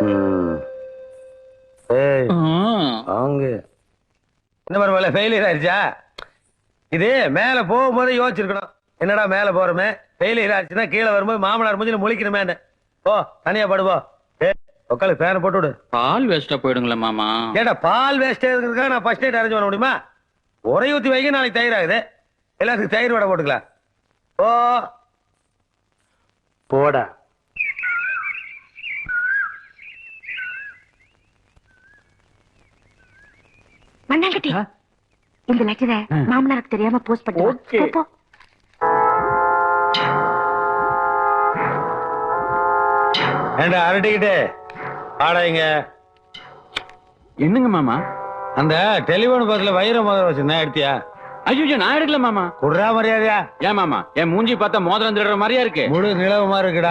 ம். ஏய் வாங்க என்ன பரவாயில்ல ஃபெயிலியர் ஆயிடுச்சா இது மேல போகும்போது யோசிச்சிருக்கணும். என்னடா மேல போறோமே? ஃபெயிலியர் ஆச்சுன்னா கீழே வரும்போது மாமனார் மூஞ்சில முழிக்கணுமே போ தனியா படுவோ ஏ உட்காந்து ஃபேனை போட்டு விடு பால் வேஸ்டா போயிடுங்களே மாமா. ஏடா பால் வேஸ்ட் இருக்கிறதுக்காக நான் ஃபர்ஸ்ட் எய்ட் அரேஞ்ச் பண்ண முடியுமா? உரை ஊத்தி வைக்க நாளைக்கு தயிர் ஆகுது. எல்லாத்துக்கும் தயிர் வடை போட்டுக்கலாம். ஓ போடா. மண்ணாங்கட்டி. இந்த லெட்டரை மாமனாருக்கு தெரியாம போஸ்ட் Okay. பண்ணி போ ஏண்டா அரட்டிக்கிட்டு? ஆடாங்க என்னங்க மாமா? அந்த டெலிபோன் பக்கத்துல வைர மோதிரம் வச்சிருந்தேன் எடுத்தியா? ஐயோ நான் எடுக்கல மாமா. குடுறா மரியாதையா? ஏன் மாமா? என் மூஞ்சி பார்த்தா மோதிரம் திருடுற மாதிரியா இருக்கு? முழு நிலவு மாதிரி இருக்குடா.